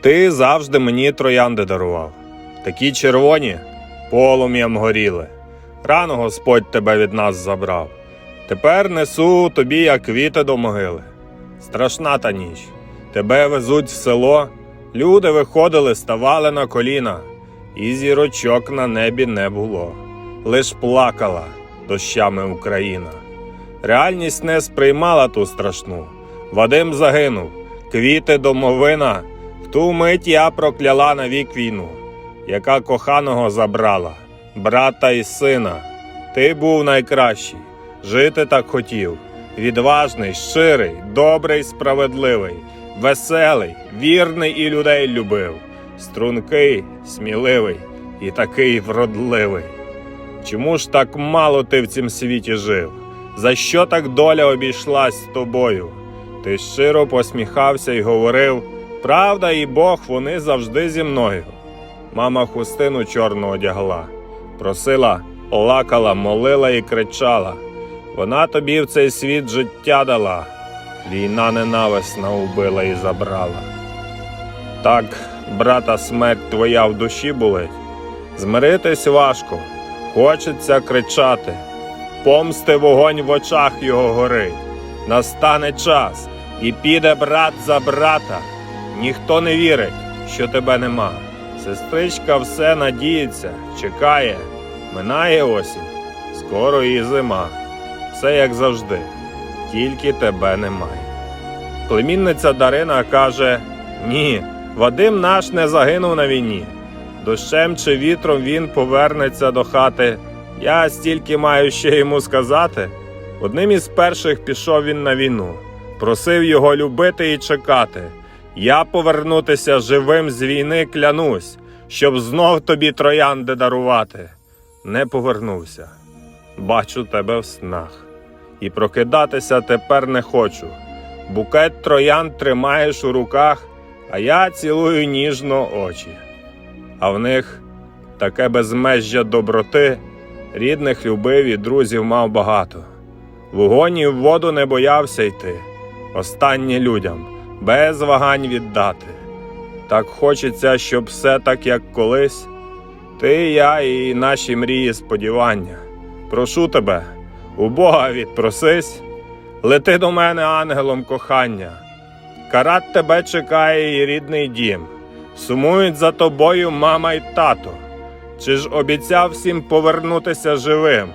Ти завжди мені троянди дарував. Такі червоні полум'ям горіли. Рано Господь тебе від нас забрав. Тепер несу тобі, як квіти до могили. Страшна та ніч. Тебе везуть в село. Люди виходили, ставали на коліна, і зірочок на небі не було. Лиш плакала дощами Україна. Реальність не сприймала ту страшну. Вадим загинув, квіти домовина. Ту мить я прокляла навік війну, яка коханого забрала, брата і сина. Ти був найкращий, жити так хотів. Відважний, щирий, добрий, справедливий, веселий, вірний і людей любив, стрункий, сміливий і такий вродливий. Чому ж так мало ти в цім світі жив? За що так доля обійшлась з тобою? Ти щиро посміхався і говорив: Правда і Бог, вони завжди зі мною. Мама хустину чорну одягла, просила, плакала, молила і кричала. Вона тобі в цей світ життя дала, війна ненависна убила і забрала. Так, брата, смерть твоя в душі болить. Змиритись важко, хочеться кричати. Помсти вогонь в очах його горить. Настане час, і піде брат за брата. Ніхто не вірить, що тебе нема. Сестричка все надіється, чекає, минає осінь, скоро і зима. Все як завжди, тільки тебе немає. Племінниця Дарина каже: Ні, Вадим наш не загинув на війні. Дощем чи вітром він повернеться до хати. Я стільки маю ще йому сказати. Одним із перших пішов він на війну, просив його любити і чекати. Я повернутися живим з війни клянусь, щоб знов тобі троянди дарувати. Не повернувся. Бачу тебе в снах. І прокидатися тепер не хочу. Букет троянд тримаєш у руках, а я цілую ніжно очі. А в них таке безмежжя доброти, рідних любив і друзів мав багато. В вогонь і в воду не боявся йти, останнє людям, без вагань віддати. Так хочеться, щоб все так, як колись. Ти, я і наші мрії сподівання. Прошу тебе, у Бога відпросись, лети до мене ангелом кохання. Карат тебе чекає і рідний дім. Сумують за тобою мама й тато. Чи ж обіцяв всім повернутися живим?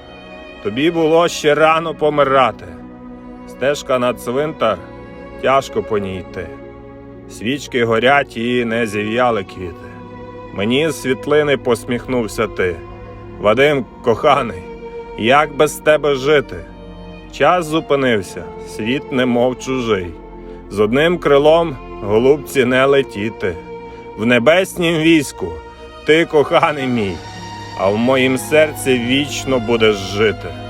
Тобі було ще рано помирати. Стежка на цвинтар, тяжко по ній йти. Свічки горять і не зів'яли квіти. Мені з світлини посміхнувся ти. Вадим, коханий, як без тебе жити? Час зупинився, світ немов чужий. З одним крилом голубці не летіти. В небеснім війську ти коханий мій, а в моїм серці вічно будеш жити.